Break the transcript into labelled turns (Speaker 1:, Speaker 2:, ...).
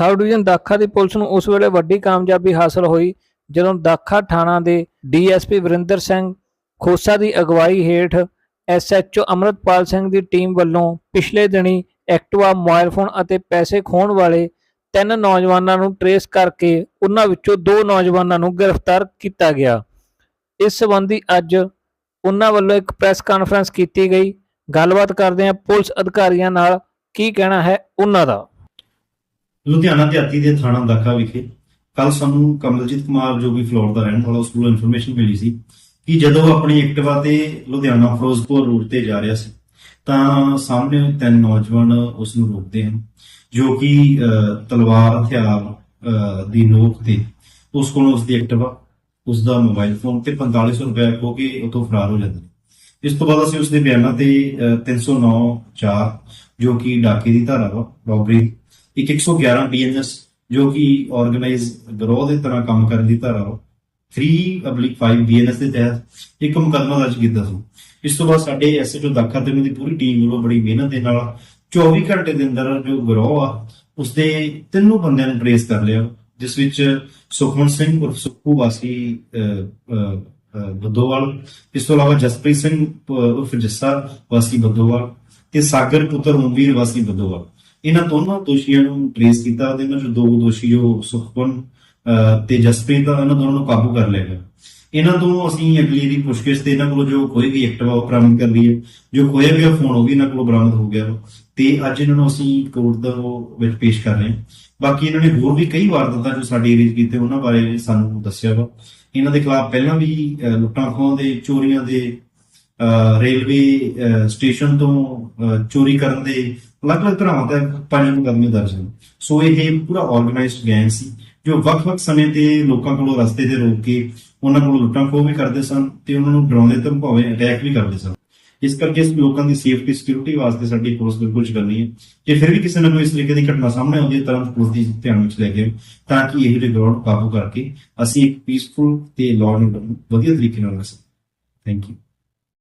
Speaker 1: Sub division ਦਾਖਾ ਦੀ police ਨੂੰ ਉਸ ਵੇਲੇ ਵੱਡੀ ਕਾਮਯਾਬੀ ਹਾਸਲ ਹੋਈ, ਜਦੋਂ ਦਾਖਾ ਥਾਣਾ ਦੇ ਡੀਐਸਪੀ ਵਰਿੰਦਰ ਸਿੰਘ ਖੋਸਾ ਦੀ ਅਗਵਾਈ ਹੇਠ ਐਸਐਚਓ ਅਮਰਤਪਾਲ ਸਿੰਘ ਦੀ ਟੀਮ ਵੱਲੋਂ ਪਿਛਲੇ ਦਿਨੀ ਐਕਟਿਵਾ, ਮੋਬਾਈਲ ਫੋਨ ਅਤੇ ਪੈਸੇ ਖੋਹਣ ਵਾਲੇ ਤਿੰਨ ਨੌਜਵਾਨਾਂ ਨੂੰ ਟਰੇਸ ਕਰਕੇ ਉਹਨਾਂ ਵਿੱਚੋਂ ਦੋ ਨੌਜਵਾਨਾਂ ਨੂੰ ਗ੍ਰਿਫਤਾਰ ਕੀਤਾ ਗਿਆ। ਇਸ ਸੰਬੰਧੀ ਅੱਜ ਉਹਨਾਂ ਵੱਲੋਂ ਇੱਕ ਪ੍ਰੈਸ ਕਾਨਫਰੰਸ ਕੀਤੀ ਗਈ। ਗੱਲਬਾਤ ਕਰਦੇ ਹਾਂ ਪੁਲਿਸ ਅਧਿਕਾਰੀਆਂ ਨਾਲ, ਕੀ ਕਹਿਣਾ ਹੈ ਉਹਨਾਂ ਦਾ।
Speaker 2: ਲੁਧਿਆਣਾ ਦਿਹਾਤੀ ਦੇ ਥਾਣਾ ਦਾਖਾ ਵਿਖੇ ਕੱਲ ਸਾਨੂੰ ਕਮਲਜੀਤ ਕੁਮਾਰ, ਜੋ ਵੀ ਫਲੋਰ ਦਾ ਰਹਿਣ ਵਾਲਾ, ਉਸ ਕੋਲੋਂ ਇਨਫੋਰਮੇਸ਼ਨ ਮਿਲੀ ਸੀ ਕਿ ਜਦੋਂ ਆਪਣੀ ਐਕਟਿਵਾ ਤੇ ਲੁਧਿਆਣਾ ਫਿਰੋਜ਼ਪੁਰ ਰੂਟ ਤੇ ਜਾ ਰਿਹਾ ਸੀ, ਤਾਂ ਸਾਹਮਣੇ ਤਿੰਨ ਨੌਜਵਾਨ ਉਸ ਨੂੰ ਰੋਕਦੇ ਹਨ, ਜੋ ਕਿ ਤਲਵਾਰ, ਹਥਿਆਰ ਦੀ ਨੋਕ ਤੇ ਉਸ ਕੋਲੋਂ ਉਸ ਦੀ ਐਕਟਿਵਾ ਉਸ ਦਾ ਮੋਬਾਈਲ ਫੋਨ ਤੇ 4500 ਰੁਪਏ ਖੋ ਕੇ ਉਹ ਫਰਾਰ ਹੋ ਜਾਂਦੇ ਨੇ। ਇਸ ਤੋਂ ਬਾਅਦ ਅਸੀਂ ਉਸ ਦੇ ਬਿਆਨਾਂ ਤੇ ਅਹ, 309 4 ਜੋ ਕਿ ਡਾਕੇ ਦੀ ਧਾਰਾ ਵਾ ਰੋਬਰੀ ਇੱਕ 111 ਬੀਐਨਐਸ ਜੋ ਕਿ ਆਰਗੇਨਾਈਜ਼ ਗਰੋਹ ਦੇ ਤਰ੍ਹਾਂ ਕੰਮ ਕਰਨ ਦੀ ਧਾਰਾ ਵਾ 3/5 ਬੀਐਨਐਸ ਦੇ ਤਹਿਤ ਇੱਕ ਮੁਕੱਦਮਾ ਦਰਜ ਕੀਤਾ ਸੀ। ਇਸ ਤੋਂ ਬਾਅਦ ਸਾਡੇ ਐਸਐਚਓ ਦਾਖਾ ਤੇ ਦੀ ਪੂਰੀ ਟੀਮ ਵੱਲੋਂ ਬੜੀ ਮਿਹਨਤ ਦੇ ਨਾਲ 24 ਘੰਟੇ ਦੇ ਅੰਦਰ ਜੋ ਗਰੋਹ ਆ ਉਸਦੇ ਤਿੰਨੋਂ ਬੰਦਿਆਂ ਨੂੰ ਟ੍ਰੇਸ ਕਰ ਲਿਆ ਜਿਸ ਵਿੱਚ ਸੁਖਮਨ ਸਿੰਘ ਉਰਫ ਸੁੱਖੂ ਵਾਸੀ ਅਹ, ਬੱਦੋਵਾਲ ਇਸ ਤੋਂ ਇਲਾਵਾ ਜਸਪ੍ਰੀਤ ਸਿੰਘ ਉਰਫ ਜੱਸਾ ਵਾਸੀ ਬੱਦੋਵਾਲ ਤੇ ਸਾਗਰ ਪੁੱਤਰ ਓਮਵੀਰ ਵਾਸੀ ਬੱਦੋਵਾਲ। ਇਹਨਾਂ ਦੋਨਾਂ ਦੋਸ਼ੀਆਂ ਨੂੰ ਟ੍ਰੇਸ ਕੀਤਾ ਤੇ ਇਹਨਾਂ ਚੋਂ ਦੋ ਦੋਸ਼ੀ ਜੋ ਸੁਖਮਨ ਅਹ, ਤੇ ਜਸਪ੍ਰੀਤ ਆ ਇਹਨਾਂ ਦੋਨਾਂ ਨੂੰ ਕਾਬੂ ਕਰ ਲਿਆ ਗਿਆ। ਇਹਨਾਂ ਤੋਂ ਅਸੀਂ ਅਗਲੀ ਦੀ ਪੁੱਛਗਿੱਛ ਤੇ ਇਹਨਾਂ ਕੋਲੋਂ ਜੋ ਕੋਈ ਵੀ ਐਕਟਿਵਾ ਉਹ ਬਰਾਮਦ ਕਰ ਲਈ ਹੈ। ਜੋ ਖੋਇਆ ਗਿਆ ਫੋਨ ਉਹ ਵੀ ਇਹਨਾਂ ਕੋਲੋਂ ਬਰਾਮਦ ਹੋ ਗਿਆ ਵਾ। ਤੇ ਅੱਜ ਇਹਨਾਂ ਨੂੰ ਅਸੀਂ ਕੋਰਟ ਦਾ ਵਿੱਚ ਪੇਸ਼ ਕਰ ਰਹੇ ਹਾਂ। ਬਾਕੀ ਇਹਨਾਂ ਨੇ ਹੋਰ ਵੀ ਕਈ ਵਾਰਦਾਤਾਂ ਜੋ ਸਾਡੇ ਏਰੀਆ ਕੀਤੇ ਉਹਨਾਂ ਬਾਰੇ ਸਾਨੂੰ ਦੱਸਿਆ ਵਾ। ਇਹਨਾਂ ਦੇ ਖਿਲਾਫ ਪਹਿਲਾਂ ਵੀ ਲੁੱਟਾਂ ਖੋਹਾਂ ਦੇ, ਚੋਰੀਆਂ ਦੇ ਰੇਲਵੇ ਸਟੇਸ਼ਨ ਤੋਂ ਚੋਰੀ ਕਰਨ ਦੇ ਅਲੱਗ-ਅਲੱਗ ਤਰ੍ਹਾਂ ਦਾ ਪੰਜ ਮੁਕੱਦਮੇ ਦਰਜ ਹਨ। ਸੋ ਇਹ ਪੂਰਾ ਆਰਗੇਨਾਈਜ਼ਡ ਗੈਂਗ ਸੀ। ਜੋ ਵੱਖ-ਵੱਖ ਸਮੇਂ ਤੇ ਲੋਕਾਂ ਕੋਲੋਂ ਰਸਤੇ ਤੇ ਰੋਕ ਕੇ ਉਹਨਾਂ ਕੋਲੋਂ ਲੁੱਟਾਂ ਖੋਹ ਵੀ ਕਰਦੇ ਸਨ ਤੇ ਉਹਨਾਂ ਨੂੰ ਡਰਾਉਂਦੇ ਧਮਕਾਉਂਦੇ ਅਟੈਕ ਵੀ ਕਰਦੇ ਸਨ। ਇਸ ਕਰਕੇ ਇਸ ਲੋਕਾਂ ਦੀ ਸੇਫਟੀ ਸਿਕਿਉਰਿਟੀ ਵਾਸਤੇ ਸਾਡੀ ਪੁਲਿਸ ਬਿਲਕੁਲ ਕਰਨੀ ਹੈ। ਜੇ ਫਿਰ ਵੀ ਕਿਸੇ ਨਾਲ ਇਸ ਤਰੀਕੇ ਦੀ ਘਟਨਾ ਸਾਹਮਣੇ ਆਉਂਦੀ ਹੈ ਤੁਰੰਤ ਪੁਲਿਸ ਦੀ ਧਿਆਨ ਵਿੱਚ ਲੈ ਕੇ ਤਾਂ ਕਿ ਇਹ ਜਿਹੜੇ ਗਰਾਊਂਡ ਕਾਬੂ ਕਰਕੇ ਅਸੀਂ ਇੱਕ ਪੀਸਫੁਲ ਤੇ ਲਾਅ ਐਂਡ ਵਧੀਆ ਤਰੀਕੇ ਨਾਲ ਰਹਿ ਸਕੀਏ ਥੈਂਕ ਯੂ